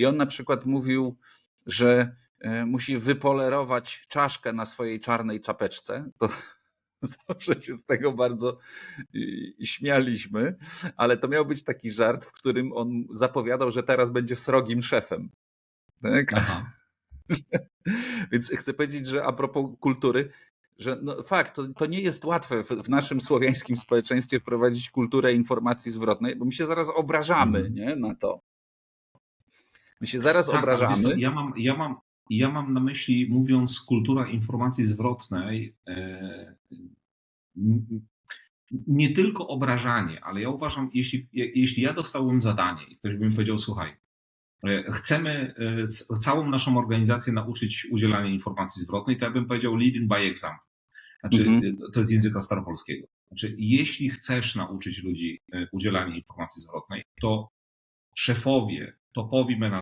I on na przykład mówił, że e, musi wypolerować czaszkę na swojej czarnej czapeczce. To zawsze się z tego bardzo śmialiśmy, ale to miał być taki żart, w którym on zapowiadał, że teraz będzie srogim szefem. Tak? Więc chcę powiedzieć, że a propos kultury, że no fakt, to, to nie jest łatwe w, w naszym słowiańskim społeczeństwie wprowadzić kulturę informacji zwrotnej, bo my się zaraz obrażamy Mhm. nie, na to. My się zaraz Tak, obrażamy. ja, mam, ja, mam, ja mam na myśli, mówiąc kultura informacji zwrotnej, e, nie tylko obrażanie, ale ja uważam, jeśli, jeśli ja dostałbym zadanie i ktoś by mi powiedział, słuchaj, e, chcemy e, całą naszą organizację nauczyć udzielania informacji zwrotnej, to ja bym powiedział leading by example. Znaczy, Mhm. to jest języka staropolskiego. Znaczy, jeśli chcesz nauczyć ludzi udzielania informacji zwrotnej, to szefowie, topowi menadżerowie,